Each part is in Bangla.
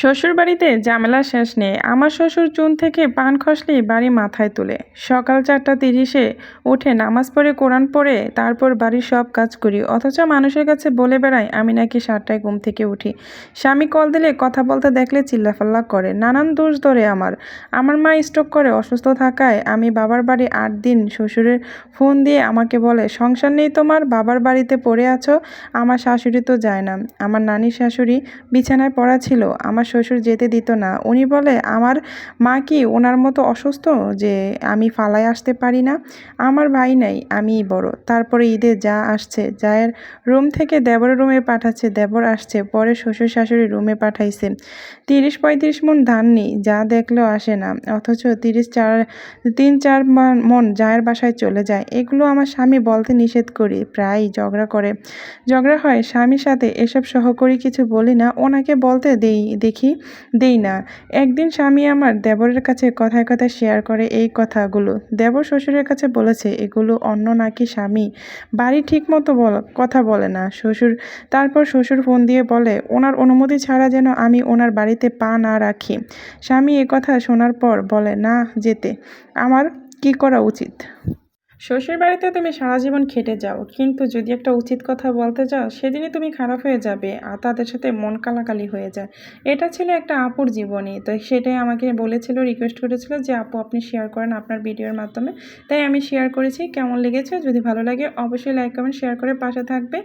শ্বশুর বাড়িতে ঝামেলা শেষ নেই। আমার শ্বশুর চুন থেকে পান খসলেই বাড়ি মাথায় তুলে। সকাল চারটা তিরিশে উঠে নামাজ পড়ে, কোরআন পড়ে, তারপর বাড়ির সব কাজ করি। অথচ মানুষের কাছে বলে বেড়াই আমি নাকি সাতটায় ঘুম থেকে উঠি। স্বামী কল দিলে, কথা বলতে দেখলে চিল্লাফাল্লা করে। নানান দোষ ধরে আমার। আমার মা স্ট্রোক করে, অসুস্থ থাকায় আমি বাবার বাড়ি আট দিন শ্বশুরের ফোন দিয়ে আমাকে বলে, সংসার নেই তোমার, বাবার বাড়িতে পড়ে আছো, আমার শাশুড়ি তো যায় না। আমার নানি শাশুড়ি বিছানায় পড়া ছিল, আমার শ্বশুর যেতে দিত না। উনি বলে, আমার মা কি ওনার মতো অসুস্থ যে আমি ফালায় আসতে পারি না? আমার ভাই নাই, আমিই বড়। তারপরে ঈদে যা আসছে যায়ের রুম থেকে দেবর রুমে পাঠাচ্ছে, দেবর আসছে, পরে শ্বশুর শাশুড়ি রুমে পাঠাইছে। তিরিশ পঁয়ত্রিশ মন ধান নেই, যা দেখলেও আসে না। অথচ তিরিশ চার, তিন চার মন- জায়ের বাসায় চলে যায়। এগুলো আমার স্বামী বলতে নিষেধ করি, প্রায়ই ঝগড়া করে। ঝগড়া হয়, স্বামীর সাথে এসব সহকরি কিছু বলি না, ওনাকে বলতে দেই, দেখি দেই না। একদিন স্বামী আমার দেবরের কাছে কথায় কথায় শেয়ার করে এই কথাগুলো। দেবর শ্বশুরের কাছে বলেছে, এগুলো অন্য নাকি স্বামী? বাড়ি ঠিক মতো বল, কথা বলে না। শ্বশুর তারপর শ্বশুর ফোন দিয়ে বলে, ওনার অনুমতি ছাড়া যেন আমি ওনার বাড়িতে পা না রাখি। স্বামী কথা শোনার পর বলে, না, যেতে। আমার কি করা উচিত? শ্বশুর বাড়িতে তুমি সারা জীবন খেটে যাও, কিন্তু যদি একটা উচিত কথা বলতে যাও, সেদিনই তুমি খারাপ হয়ে যাবে আর তাদের সাথে মন কালাকালি হয়ে যায়। এটা ছিল একটা আপুর জীবনী, তো সেটাই আমাকে বলেছিল রিকোয়েস্ট করেছিল যে, আপু, আপনি শেয়ার করেন আপনার ভিডিওর মাধ্যমে। তাই আমি শেয়ার করেছি, কেমন লেগেছে? যদি ভালো লাগে, অবশ্যই লাইক কমেন্ট শেয়ার করে পাশে থাকবে।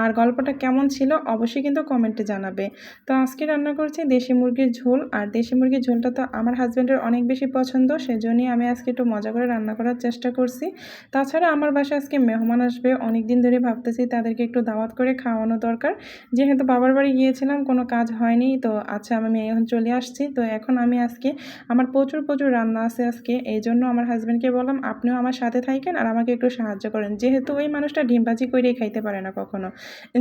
আর গল্পটা কেমন ছিল, অবশ্যই কিন্তু কমেন্টে জানাবে। তো আজকে রান্না করছি দেশি মুরগির ঝোল, আর দেশি মুরগির ঝোলটা তো আমার হাজব্যান্ডের অনেক বেশি পছন্দ, সেজন্যই আমি আজকে একটু মজা করে রান্না করার চেষ্টা করছি। তাছাড়া আমার বাসায় আজকে মেহমান আসবে। অনেক দিন ধরে ভাবতেছি তাদেরকে একটু দাওয়াত করে খাওয়ানো দরকার। যেহেতু বাবার বাড়ি গিয়েছিলাম, কোনো কাজ হয়নি। তো আচ্ছা আমি এখন চলে আসছি। তো এখন আমি আজকে, আমার প্রচুর প্রচুর রান্না আছে আজকে। এই জন্য আমার হাজব্যান্ডকে বললাম, আপনিও আমার সাথে থাকেন আর আমাকে একটু সাহায্য করেন। যেহেতু ওই মানুষটা ডিমবাজি করেই খাইতে পারে না কখনো।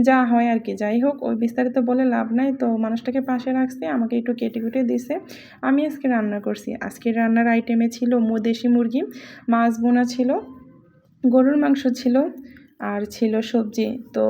যা হয় আর কি যাই হোক, ওই বিস্তারিত বলে লাভ নাই। তো মানুষটাকে পাশে রাখছে, আমাকে একটু কেটে কুটে দিছে। আমি আজকে রান্না করছি। আজকে রান্নার আইটেমে ছিল মো- দেশি মুরগি, মাছ বোনা ছিল। গরুর মাংস ছিল। আর ছিল সবজি। তো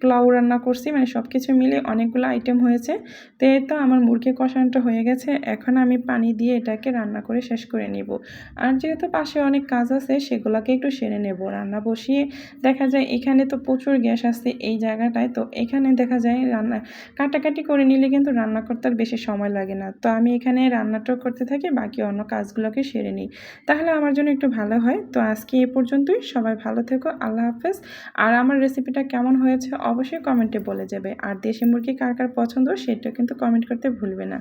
পোলাও রান্না করছি মানে সব কিছু মিলে অনেকগুলো আইটেম হয়েছে। তো এই তো আমার মুরগি কষানোটা হয়ে গেছে। এখন আমি পানি দিয়ে এটাকে রান্না করে শেষ করে নিব। আর যেহেতু পাশে অনেক কাজ আছে, সেগুলোকে একটু সেরে নেব। রান্না বসিয়ে দেখা যায় এখানে তো প্রচুর গ্যাস আছে এই জায়গাটায়। তো এখানে দেখা যায় রান্না কাটাকাটি করে নিলে কিন্তু রান্না করতে আর বেশি সময় লাগে না। তো আমি এখানে রান্নাটাও করতে থাকি, বাকি অন্য কাজগুলোকে সেরে নিই। তাহলে আমার জন্য একটু ভালো হয়। তো আজকে এ পর্যন্তই। সবাই ভালো থেকো। আল্লাহ হাফেজ। আর আমার রেসিপিটা কেমন হয়েছে অবশ্যই কমেন্টে বলে যাবে। আর দেশি মুরগি কার কার পছন্দ সেটা কিন্তু কমেন্ট করতে ভুলবে না।